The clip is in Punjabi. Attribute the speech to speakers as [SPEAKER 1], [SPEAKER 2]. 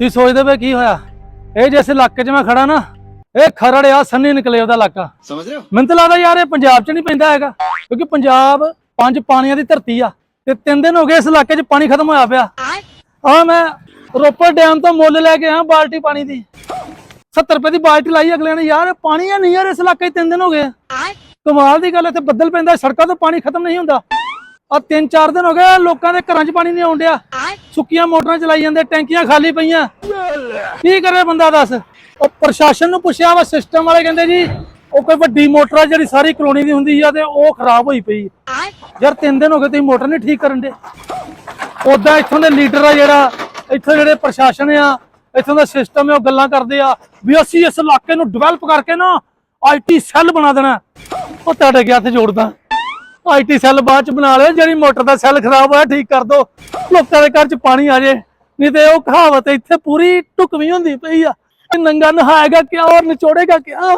[SPEAKER 1] ਤੁਸੀਂ ਸੋਚਦੇ ਪਏ ਕੀ ਹੋਇਆ? ਇਹ ਜਿਸ ਇਲਾਕੇ 'ਚ ਮੈਂ ਖੜਾ ਨਾ ਇਹ ਖਰੜ ਆ ਸੰਨੀ ਨਿਕਲੇ ਉਹਦਾ ਇਲਾਕਾ।
[SPEAKER 2] ਸਮਝ ਰਹੇ ਹੋ?
[SPEAKER 1] ਮੈਨੂੰ ਤਾਂ ਲੱਗਦਾ ਯਾਰ ਇਹ ਪੰਜਾਬ 'ਚ ਨਹੀਂ ਪੈਂਦਾ ਹੈਗਾ ਕਿਉਂਕਿ ਪੰਜਾਬ ਪੰਜ ਪਾਣੀਆਂ ਦੀ ਧਰਤੀ ਆ ਤੇ ਤਿੰਨ ਦਿਨ ਹੋ ਗਏ ਇਸ ਇਲਾਕੇ 'ਚ ਪਾਣੀ ਖਤਮ ਹੋਇਆ ਪਿਆ। ਆ ਮੈਂ ਰੋਪੜ ਡੈਮ ਤੋਂ ਮੁੱਲ ਲੈ ਕੇ ਆ ਬਾਲਟੀ ਪਾਣੀ ਦੀ। 70 ਰੁਪਏ ਦੀ ਬਾਲਟੀ ਲਾਈ ਅਗਲੇ ਨੇ ਯਾਰ ਪਾਣੀ ਆ ਨਹੀਂ ਯਾਰ ਇਸ ਇਲਾਕੇ 'ਚ ਤਿੰਨ ਦਿਨ ਹੋ ਗਏ। ਕਮਾਲ ਦੀ ਗੱਲ ਇੱਥੇ ਬੱਦਲ ਪੈਂਦਾ ਸੜਕਾਂ ਤੋਂ ਪਾਣੀ ਖਤਮ ਨਹੀਂ ਹੁੰਦਾ। ਆ ਤਿੰਨ ਚਾਰ ਦਿਨ ਹੋ ਗਏ ਲੋਕਾਂ ਦੇ ਘਰਾਂ 'ਚ ਪਾਣੀ ਨਹੀਂ ਆਉਣ ਡਿਆ। ਸੁੱਕੀਆਂ ਮੋਟਰਾਂ ਚਲਾਈ ਜਾਂਦੇ, ਟੈਂਕੀਆਂ ਖਾਲੀ ਪਈਆਂ। ਕੀ ਕਰੇ ਬੰਦਾ ਦੱਸ? ਉਹ ਪ੍ਰਸ਼ਾਸਨ ਨੂੰ ਪੁੱਛਿਆ ਵਾ ਸਿਸਟਮ ਵਾਲੇ ਕਹਿੰਦੇ ਜੀ, ਉਹ ਕੋਈ ਵੱਡੀ ਮੋਟਰ ਆ ਜਿਹੜੀ ਸਾਰੀ ਕਲੋਨੀ ਦੀ ਹੁੰਦੀ ਆ ਤੇ ਉਹ ਖਰਾਬ ਹੋਈ ਪਈ। ਯਾਰ ਤਿੰਨ ਦਿਨ ਹੋ ਗਏ ਤੁਸੀਂ ਮੋਟਰ ਨਹੀਂ ਠੀਕ ਕਰਨ ਦੇ। ਉਦਾਂ ਇੱਥੋਂ ਦੇ ਲੀਡਰ ਆ ਜਿਹੜਾ, ਇੱਥੋਂ ਜਿਹੜੇ ਪ੍ਰਸ਼ਾਸਨ ਆ, ਇੱਥੋਂ ਦਾ ਸਿਸਟਮ ਹੈ ਉਹ ਗੱਲਾਂ ਕਰਦੇ ਆ ਵੀ ਅਸੀਂ ਇਸ ਇਲਾਕੇ ਨੂੰ ਡਿਵੈਲਪ ਕਰਕੇ ਨਾ ਆਈਟੀ ਸੈੱਲ ਬਣਾ ਦੇਣਾ। ਉਹ ਤੁਹਾਡੇ ਗਿਆ ਹੱਥ ਜੋੜਦਾ। ਆਈਟੀ ਸੈੱਲ ਬਾਅਦ ਚ ਬਣਾ ਲਿਓ, ਜਿਹੜੀ ਮੋਟਰ ਦਾ ਸੈੱਲ ਖਰਾਬ ਹੋਇਆ, ਠੀਕ ਕਰ ਦੋ। ਲੋਕਾਂ ਦੇ ਘਰ ਚ ਪਾਣੀ ਆ ਜੇ, ਨਹੀਂ ਤੇ ਉਹ ਕਹਾਵਤ ਇੱਥੇ ਪੂਰੀ ਢੁਕਵੀਂ ਹੁੰਦੀ ਪਈ ਆ। ਨੰਗਾ ਨਹਾਏਗਾ ਕਿਆ ਔਰ ਨਿਚੋੜੇਗਾ ਕਿਆ